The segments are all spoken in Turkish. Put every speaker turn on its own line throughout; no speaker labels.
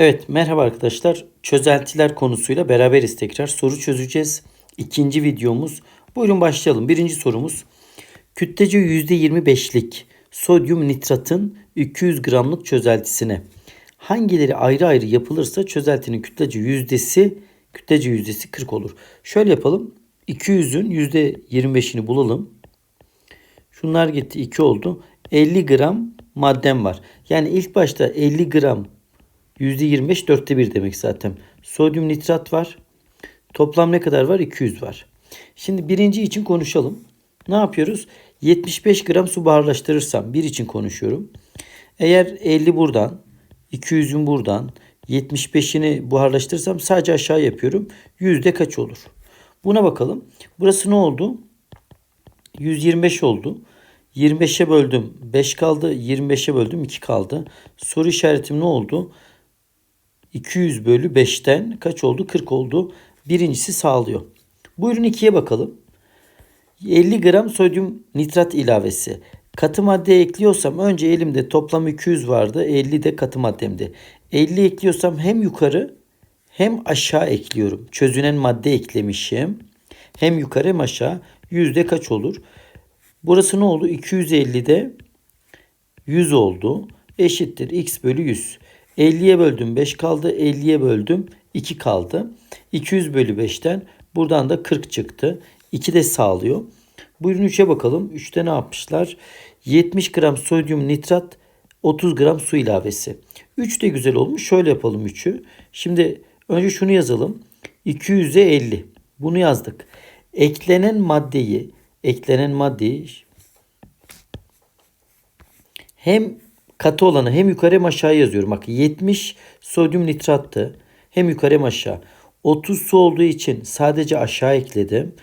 Evet merhaba arkadaşlar. Çözeltiler konusuyla beraberiz tekrar. Soru çözeceğiz. İkinci videomuz. Buyurun başlayalım. Birinci sorumuz. Kütlece %25'lik sodyum nitratın 200 gramlık çözeltisine hangileri ayrı ayrı yapılırsa çözeltinin kütlece yüzdesi kütlece yüzdesi 40 olur. Şöyle yapalım. 200'ün %25'ini bulalım. Şunlar gitti 2 oldu. 50 gram maddem var. Yani ilk başta 50 gram %25 dörtte 1 demek zaten. Sodyum nitrat var. Toplam ne kadar var? 200 var. Şimdi birinci için konuşalım. Ne yapıyoruz? 75 gram su buharlaştırırsam bir için konuşuyorum. Eğer 50 buradan, 200'ün buradan, 75'ini buharlaştırırsam sadece aşağı yapıyorum. Yüzde kaç olur? Buna bakalım. Burası ne oldu? 125 oldu. 25'e böldüm 5 kaldı. 25'e böldüm 2 kaldı. Soru işaretim ne oldu? 200 bölü 5'ten kaç oldu? 40 oldu. Birincisi sağlıyor. Buyurun ikiye bakalım. 50 gram sodyum nitrat ilavesi. Katı madde ekliyorsam önce elimde toplam 200 vardı. 50 de katı maddemdi. 50 ekliyorsam hem yukarı hem aşağı ekliyorum. Çözünen madde eklemişim. Hem yukarı hem aşağı. Yüzde kaç olur? Burası ne oldu? 250'de 100 oldu. Eşittir x bölü 100. 50'ye böldüm 5 kaldı. 50'ye böldüm 2 kaldı. 200 bölü 5'ten buradan da 40 çıktı. 2 de sağlıyor. Buyurun 3'e bakalım. 3'te ne yapmışlar? 70 gram sodyum nitrat 30 gram su ilavesi. 3 de güzel olmuş. Şöyle yapalım 3'ü. Şimdi önce şunu yazalım. 200'e 50. Bunu yazdık. Eklenen maddeyi eklenen maddeyi hem katı olanı hem yukarı hem aşağı yazıyorum. Bak 70 sodyum nitrattı. Hem yukarı hem aşağı. 30 su olduğu için sadece aşağı ekledim.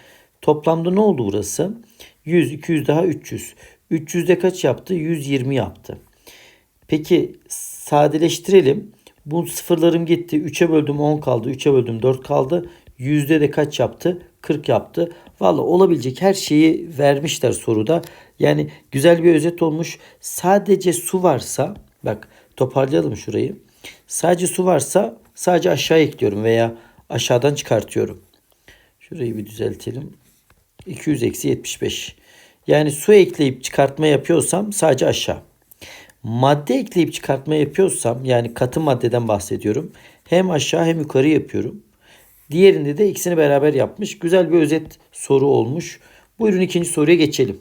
Toplamda ne oldu burası? 100, 200 daha 300. 300'de kaç yaptı? 120 yaptı. Peki sadeleştirelim. Bu sıfırlarım gitti. 3'e böldüm 10 kaldı. 3'e böldüm 4 kaldı. Yüzde de kaç yaptı? 40 yaptı. Valla olabilecek her şeyi vermişler soruda. Yani güzel bir özet olmuş. Sadece su varsa bak toparlayalım şurayı. Sadece su varsa sadece aşağı ekliyorum veya aşağıdan çıkartıyorum. Şurayı bir düzeltelim. 200 eksi 75. Yani su ekleyip çıkartma yapıyorsam sadece aşağı. Madde ekleyip çıkartma yapıyorsam yani katı maddeden bahsediyorum. Hem aşağı hem yukarı yapıyorum. Diğerinde de ikisini beraber yapmış. Güzel bir özet soru olmuş. Buyurun ikinci soruya geçelim.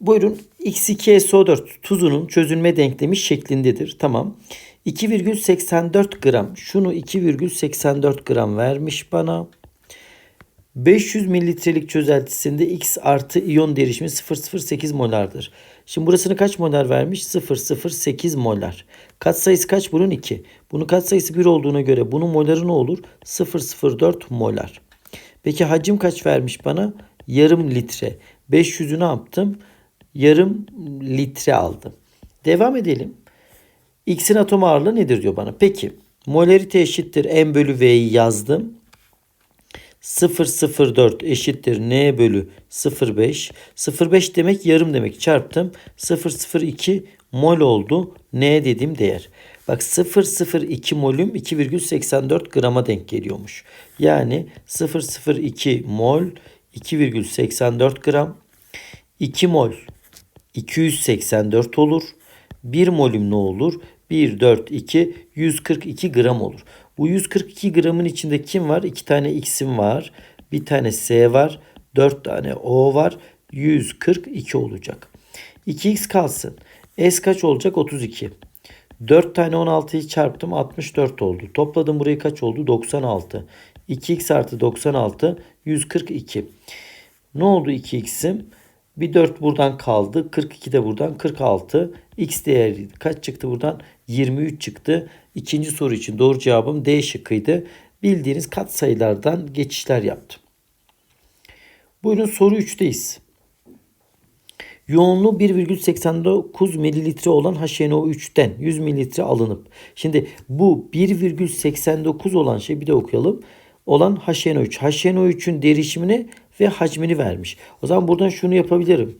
Buyurun X2SO4 tuzunun çözünme denklemi şeklindedir. Tamam. 2,84 gram. Şunu 2,84 gram vermiş bana. 500 mililitrelik çözeltisinde X artı iyon derişimi 0,08 molardır. Şimdi burasını kaç molar vermiş? 0,08 molar. Kat sayısı kaç? Bunun 2. Bunun kat sayısı 1 olduğuna göre bunun moları ne olur? 0,04 molar. Peki hacim kaç vermiş bana? Yarım litre. 500'ü ne yaptım? Yarım litre aldım. Devam edelim. X'in atom ağırlığı nedir diyor bana. Peki molarite eşittir M bölü V'yi yazdım. 004 eşittir n bölü 05. 05 demek yarım demek çarptım. 002 mol oldu n dediğim değer. Bak 002 molüm 2,84 grama denk geliyormuş. Yani 002 mol 2,84 gram. 2 mol 284 olur. 1 molüm ne olur? 1, 4, 2, 142 gram olur. Bu 142 gramın içinde kim var? 2 tane x'im var. Bir tane s var. 4 tane o var. 142 olacak. 2x kalsın. S kaç olacak? 32. 4 tane 16'yı çarptım 64 oldu. Topladım burayı kaç oldu? 96. 2x artı 96 142. Ne oldu 2x'im? Bir 4 buradan kaldı. 42 de buradan 46. X değeri kaç çıktı buradan? 23 çıktı. İkinci soru için doğru cevabım D şıkkıydı. Bildiğiniz kat sayılardan geçişler yaptım. Buyurun soru 3'teyiz. Yoğunluğu 1,89 mililitre olan HNO3'ten 100 mililitre alınıp. Şimdi bu 1,89 olan şey bir de okuyalım. Olan HNO3. HNO3'ün derişimini ve hacmini vermiş. O zaman buradan şunu yapabilirim.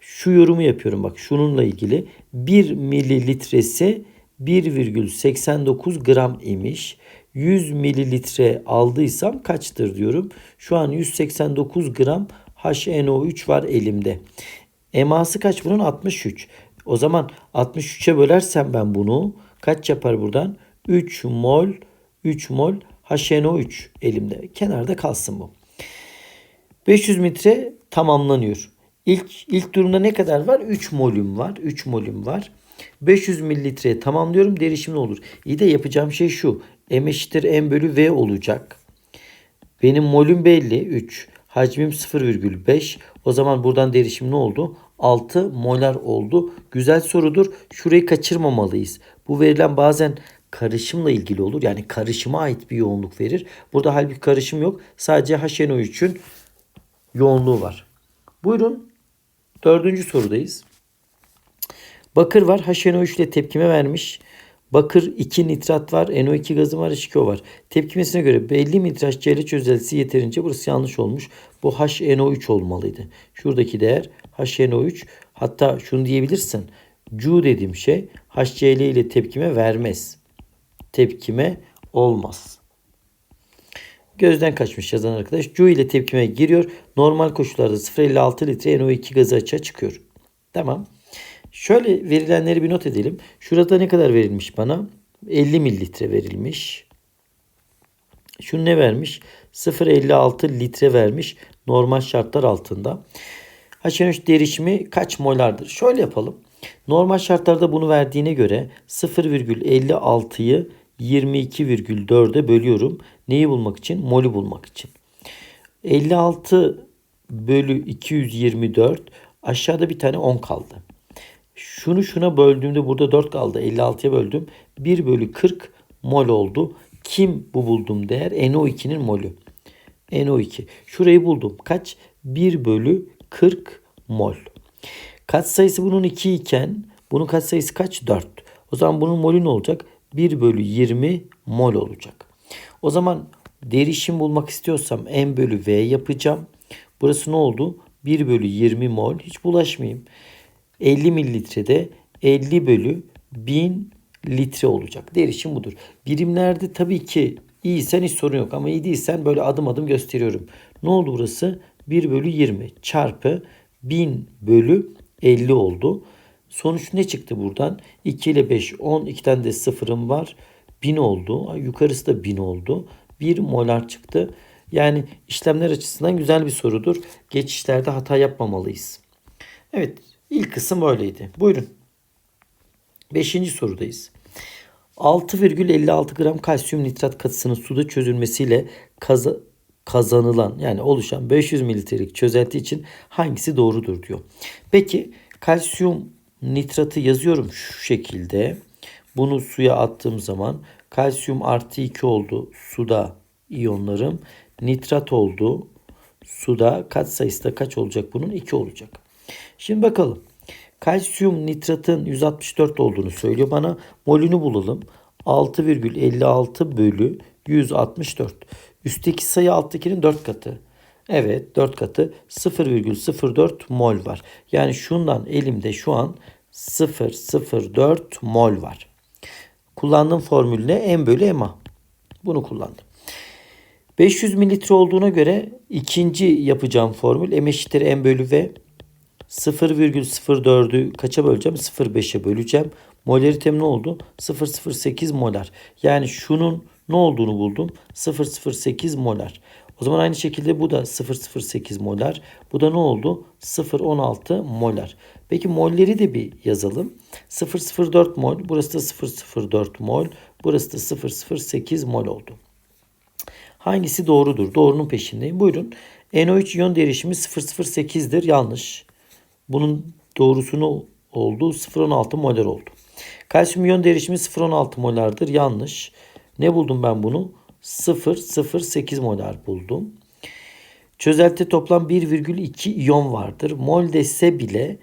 şu yorumu yapıyorum bak şununla ilgili 1 mililitresi 1,89 gram imiş. 100 mililitre aldıysam kaçtır diyorum. Şu an 189 gram HNO3 var elimde. Eması kaç bunun? 63. O zaman 63'e bölersem ben bunu kaç yapar buradan? 3 mol 3 mol HNO3 elimde. Kenarda kalsın bu. 500 metre tamamlanıyor. İlk, ilk durumda ne kadar var? 3 molüm var. 3 molüm var. 500 mililitreye tamamlıyorum. Derişimli olur. İyi de yapacağım şey şu. M eşittir M bölü V olacak. Benim molüm belli 3. Hacmim 0,5. O zaman buradan derişim ne oldu? 6 molar oldu. Güzel sorudur. Şurayı kaçırmamalıyız. Bu verilen bazen karışımla ilgili olur. Yani karışıma ait bir yoğunluk verir. Burada halbuki karışım yok. Sadece HNO3'ün yoğunluğu var. Buyurun. Dördüncü sorudayız. Bakır var. HNO3 ile tepkime vermiş. Bakır 2 nitrat var. NO2 gazı var. H2O var. Tepkimesine göre belli mitraç CL çözeltisi yeterince burası yanlış olmuş. Bu HNO3 olmalıydı. Şuradaki değer HNO3. Hatta şunu diyebilirsin. Cu dediğim şey HCl ile tepkime vermez. Tepkime olmaz. Gözden kaçmış yazan arkadaş. Cu ile tepkime giriyor. Normal koşullarda 0.56 litre NO2 gazı açığa çıkıyor. Tamam. Şöyle verilenleri bir not edelim. Şurada ne kadar verilmiş bana? 50 mililitre verilmiş. Şunu ne vermiş? 0.56 litre vermiş. Normal şartlar altında. HNO3 derişimi kaç molardır? Şöyle yapalım. Normal şartlarda bunu verdiğine göre 0,56'yı 22,4'e bölüyorum. Neyi bulmak için? Molü bulmak için. 56 bölü 224 aşağıda bir tane 10 kaldı. Şunu şuna böldüğümde burada 4 kaldı. 56'ya böldüm. 1 bölü 40 mol oldu. Kim bu bulduğum değer? NO2'nin molü. NO2. Şurayı buldum. Kaç? 1 bölü 40 mol. Kaç sayısı bunun 2 iken bunun kaç sayısı kaç? 4. O zaman bunun molü ne olacak? 1 bölü 20 mol olacak. O zaman derişim bulmak istiyorsam M bölü V yapacağım. Burası ne oldu? 1 bölü 20 mol. Hiç bulaşmayayım. 50 mililitrede 50 bölü 1000 litre olacak. Derişim budur. Birimlerde tabii ki iyisen hiç sorun yok ama iyi değilsen böyle adım adım gösteriyorum. Ne oldu burası? 1 bölü 20 çarpı 1000 bölü 50 oldu. Sonuç ne çıktı buradan? 2 ile 5 10 2 tane de sıfırım var. 1000 oldu. Yukarısı da 1000 oldu. 1 molar çıktı. Yani işlemler açısından güzel bir sorudur. Geçişlerde hata yapmamalıyız. Evet ilk kısım böyleydi. Buyurun. Beşinci sorudayız. 6,56 gram kalsiyum nitrat katısının suda çözülmesiyle kaza, kazanılan yani oluşan 500 mililitrelik çözelti için hangisi doğrudur diyor. Peki kalsiyum nitratı yazıyorum şu şekilde. Bunu suya attığım zaman kalsiyum artı 2 oldu suda iyonlarım. Nitrat oldu suda kaç sayısı da kaç olacak bunun? 2 olacak. Şimdi bakalım. Kalsiyum nitratın 164 olduğunu söylüyor bana. Molünü bulalım. 6,56 bölü 164. Üstteki sayı alttakinin 4 katı. Evet 4 katı 0,04 mol var. Yani şundan elimde şu an 0,04 mol var. Kullandığım formül ne? M bölü MA. Bunu kullandım. 500 mililitre olduğuna göre ikinci yapacağım formül M eşittir M bölü V. 0,04'ü kaça böleceğim? 0,5'e böleceğim. Molaritem ne oldu? 0,08 molar. Yani şunun ne olduğunu buldum. 0,08 molar. O zaman aynı şekilde bu da 0,08 molar. Bu da ne oldu? 0,16 molar. Peki molleri de bir yazalım. 0,04 mol. Burası da 0,04 mol. Burası da 0,08 mol oldu. Hangisi doğrudur? Doğrunun peşindeyim. Buyurun. NO3 iyon derişimi 0,08'dir. Yanlış. Bunun doğrusunu oldu. 0,16 molar oldu. Kalsiyum iyon derişimi 0,16 molardır. Yanlış. Ne buldum ben bunu? 0,08 molar buldum. Çözelti toplam 1,2 iyon vardır. Mol dese bile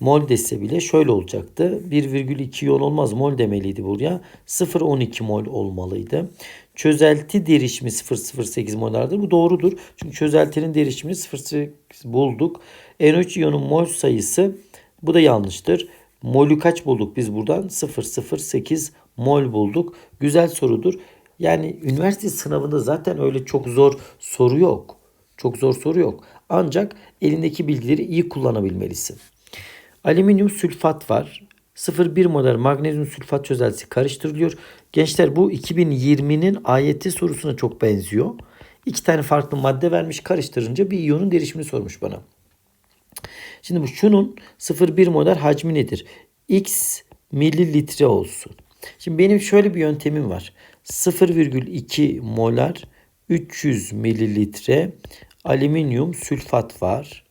mol dese bile şöyle olacaktı. 1,2 iyon olmaz. Mol demeliydi buraya. 0,12 mol olmalıydı. çözelti derişimi 008 molardır. Bu doğrudur. Çünkü çözeltinin derişimini 008 bulduk. NO3 iyonun mol sayısı bu da yanlıştır. Molü kaç bulduk biz buradan? 008 mol bulduk. Güzel sorudur. Yani üniversite sınavında zaten öyle çok zor soru yok. Çok zor soru yok. Ancak elindeki bilgileri iyi kullanabilmelisin. Alüminyum sülfat var. 0,1 model magnezyum sülfat çözeltisi karıştırılıyor. Gençler bu 2020'nin AYT sorusuna çok benziyor. İki tane farklı madde vermiş karıştırınca bir iyonun derişimini sormuş bana. Şimdi bu şunun 0,1 model hacmi nedir? X mililitre olsun. Şimdi benim şöyle bir yöntemim var. 0,2 molar 300 mililitre alüminyum sülfat var.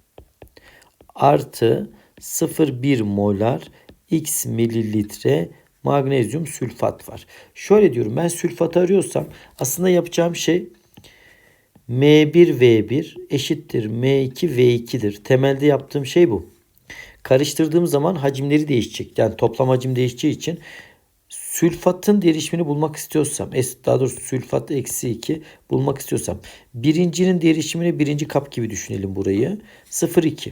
Artı 0,1 molar x mililitre magnezyum sülfat var. Şöyle diyorum ben sülfat arıyorsam aslında yapacağım şey M1V1 eşittir M2V2'dir. Temelde yaptığım şey bu. Karıştırdığım zaman hacimleri değişecek. Yani toplam hacim değişeceği için sülfatın derişimini bulmak istiyorsam, daha doğrusu sülfat eksi 2 bulmak istiyorsam birincinin derişimini birinci kap gibi düşünelim burayı. 0,2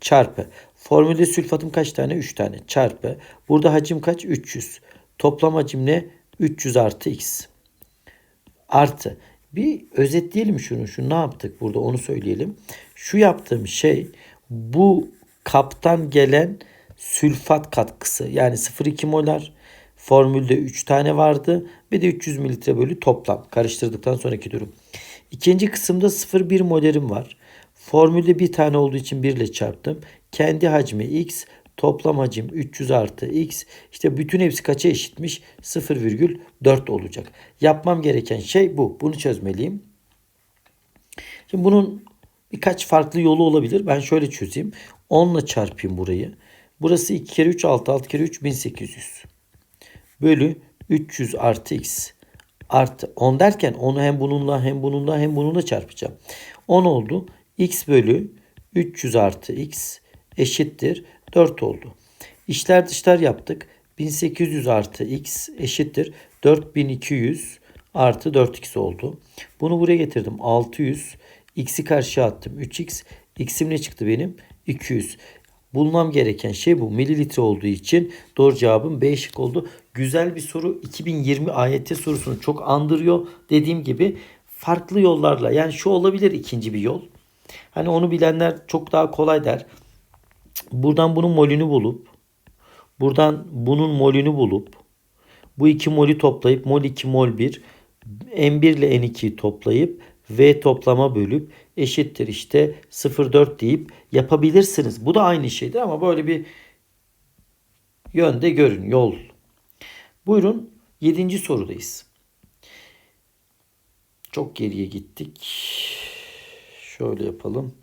çarpı. Formülde sülfatım kaç tane? 3 tane çarpı. Burada hacim kaç? 300. Toplam hacim ne? 300 artı x. Artı. Bir özetleyelim şunu. Şu ne yaptık burada onu söyleyelim. Şu yaptığım şey bu kaptan gelen sülfat katkısı. Yani 0,2 molar formülde 3 tane vardı. Bir de 300 mililitre bölü toplam. Karıştırdıktan sonraki durum. İkinci kısımda 0,1 molerim var. Formülde bir tane olduğu için 1 ile çarptım. Kendi hacmi x, toplam hacim 300 artı x. İşte bütün hepsi kaça eşitmiş? 0,4 olacak. Yapmam gereken şey bu. Bunu çözmeliyim. Şimdi bunun birkaç farklı yolu olabilir. Ben şöyle çözeyim. 10 ile çarpayım burayı. Burası 2 kere 3 6 6 kere 3 1800. Bölü 300 artı x artı 10 derken onu hem bununla hem bununla hem bununla çarpacağım. 10 oldu x bölü 300 artı x eşittir 4 oldu. İşler dışlar yaptık. 1800 artı x eşittir 4200 artı 4x oldu. Bunu buraya getirdim. 600. X'i karşıya attım. 3x. X'im ne çıktı benim? 200. Bulmam gereken şey bu. Mililitre olduğu için doğru cevabım B şık oldu. Güzel bir soru. 2020 AYT sorusunu çok andırıyor. Dediğim gibi farklı yollarla yani şu olabilir ikinci bir yol. Hani onu bilenler çok daha kolay der. Buradan bunun molünü bulup buradan bunun molünü bulup bu iki molü toplayıp mol 2 mol 1 N1 ile N2'yi toplayıp V toplama bölüp eşittir işte 0,4 deyip yapabilirsiniz. Bu da aynı şeydir ama böyle bir yönde görün yol. Buyurun 7. sorudayız. Çok geriye gittik. Şöyle yapalım.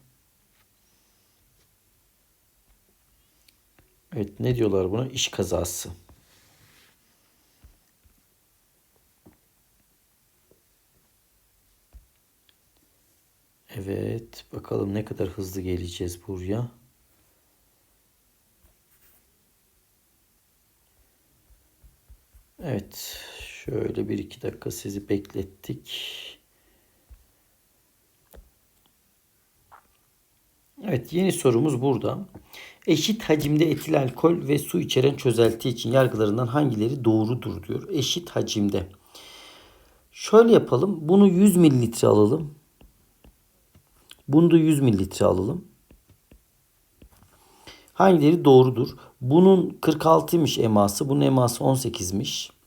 Evet ne diyorlar buna? İş kazası. Evet bakalım ne kadar hızlı geleceğiz buraya. Evet şöyle bir iki dakika sizi beklettik. Evet yeni sorumuz burada. Eşit hacimde etil alkol ve su içeren çözelti için yargılarından hangileri doğrudur diyor. Eşit hacimde. Şöyle yapalım. Bunu 100 mililitre alalım. Bunu da 100 mililitre alalım. Hangileri doğrudur? Bunun 46'ymış eması. Bunun eması 18'miş.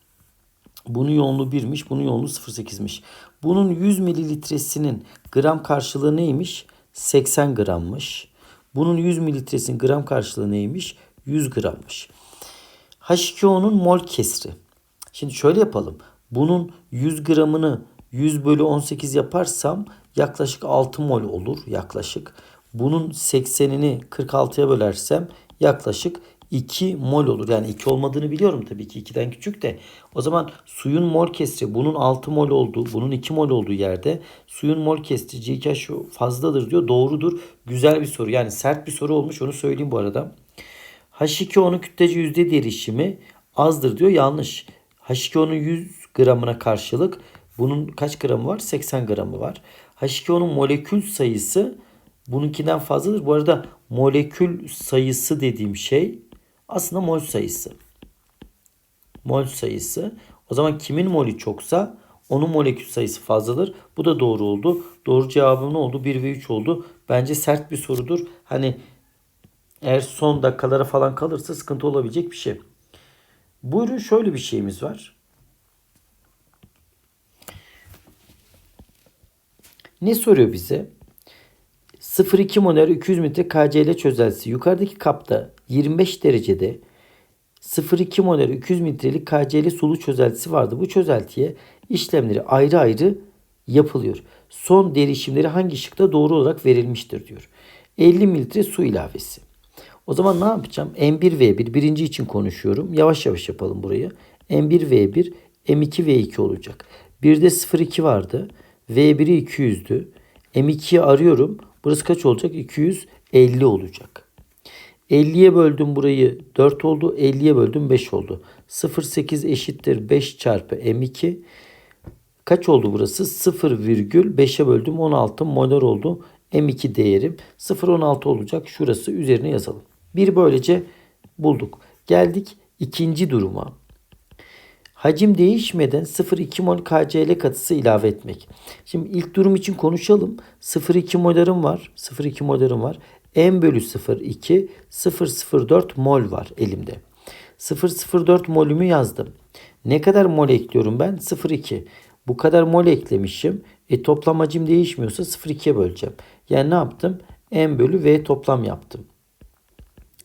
Bunun yoğunluğu 1'miş. Bunun yoğunluğu 0.8'miş. Bunun 100 mililitresinin gram karşılığı neymiş? 80 grammış. Bunun 100 mililitresinin gram karşılığı neymiş? 100 grammış. H2O'nun mol kesri. Şimdi şöyle yapalım. Bunun 100 gramını 100 bölü 18 yaparsam yaklaşık 6 mol olur yaklaşık. Bunun 80'ini 46'ya bölersem yaklaşık 2 mol olur. Yani 2 olmadığını biliyorum tabii ki 2'den küçük de. O zaman suyun mol kesri bunun 6 mol olduğu, bunun 2 mol olduğu yerde suyun mol kesri GH fazladır diyor. Doğrudur. Güzel bir soru. Yani sert bir soru olmuş onu söyleyeyim bu arada. H2O'nun kütlece yüzde derişimi azdır diyor. Yanlış. H2O'nun 100 gramına karşılık Bunun kaç gramı var? 80 gramı var. H2O'nun molekül sayısı bununkinden fazladır. Bu arada molekül sayısı dediğim şey aslında mol sayısı. Mol sayısı. O zaman kimin molü çoksa onun molekül sayısı fazladır. Bu da doğru oldu. Doğru cevabım ne oldu? 1 ve 3 oldu. Bence sert bir sorudur. Hani eğer son dakikalara falan kalırsa sıkıntı olabilecek bir şey. Buyurun şöyle bir şeyimiz var. Ne soruyor bize? 0,2 molar 200 metre KCl çözeltisi. Yukarıdaki kapta 25 derecede 0,2 molar 200 metrelik KCl sulu çözeltisi vardı. Bu çözeltiye işlemleri ayrı ayrı yapılıyor. Son derişimleri hangi şıkta doğru olarak verilmiştir diyor. 50 mililitre su ilavesi. O zaman ne yapacağım? M1V1 birinci için konuşuyorum. Yavaş yavaş yapalım burayı. M1V1 M2V2 olacak. Bir de 0,2 vardı. V1'i 200'dü. M2'yi arıyorum. Burası kaç olacak? 250 olacak. 50'ye böldüm burayı 4 oldu. 50'ye böldüm 5 oldu. 0,8 eşittir 5 çarpı M2. Kaç oldu burası? 0,5'e böldüm 16 molar oldu. M2 değerim 0,16 olacak. Şurası üzerine yazalım. Bir böylece bulduk. Geldik ikinci duruma. Hacim değişmeden 0,2 mol KCl katısı ilave etmek. Şimdi ilk durum için konuşalım. 0,2 molarım var. 0,2 molarım var. M bölü 0,2 0,04 mol var elimde. 0,04 molümü yazdım. Ne kadar mol ekliyorum ben? 0,2. Bu kadar mol eklemişim. E toplam hacim değişmiyorsa 0,2'ye böleceğim. Yani ne yaptım? M bölü V toplam yaptım.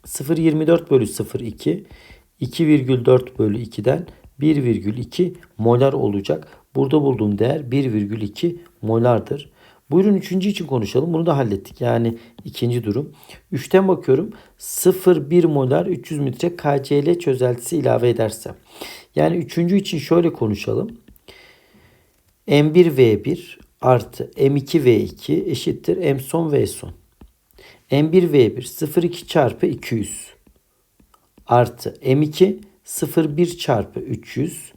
0,24 bölü 0,2 2,4 bölü 2'den 1,2 molar olacak. Burada bulduğum değer 1,2 molardır. Buyurun üçüncü için konuşalım. Bunu da hallettik. Yani ikinci durum. Üçten bakıyorum. 0,1 molar 300 litre KCl çözeltisi ilave edersem. Yani üçüncü için şöyle konuşalım. M1V1 artı M2V2 eşittir M son V son. M1V1 0,2 çarpı 200 artı M2 0,1 çarpı 300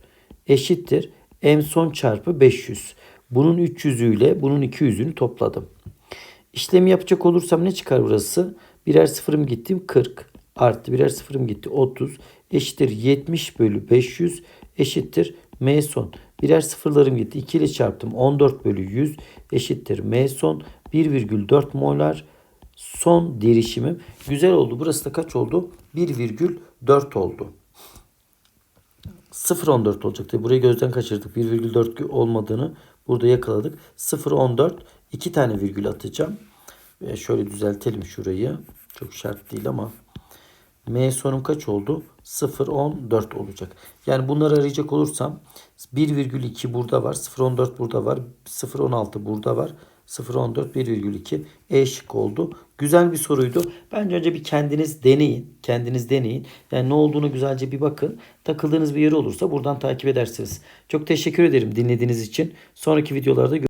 eşittir M son çarpı 500. Bunun 300'ü ile bunun 200'ünü topladım. İşlemi yapacak olursam ne çıkar burası? Birer sıfırım gittim 40 artı birer sıfırım gitti 30 eşittir 70 bölü 500 eşittir M son. Birer sıfırlarım gitti 2 ile çarptım 14 bölü 100 eşittir M son 1,4 molar son derişimim. Güzel oldu. Burası da kaç oldu? 1,4 oldu. 0.14 olacaktı. Burayı gözden kaçırdık. 1,4 olmadığını burada yakaladık. 0.14 iki tane virgül atacağım. Ve şöyle düzeltelim şurayı. Çok şart değil ama M sonum kaç oldu? 0.14 olacak. Yani bunları arayacak olursam 1,2 burada var. 0.14 burada var. 0.16 burada var. 0.14 1,2 E şık oldu. Güzel bir soruydu. Bence önce bir kendiniz deneyin. Kendiniz deneyin. Yani ne olduğunu güzelce bir bakın. Takıldığınız bir yeri olursa buradan takip edersiniz. Çok teşekkür ederim dinlediğiniz için. Sonraki videolarda görüşürüz.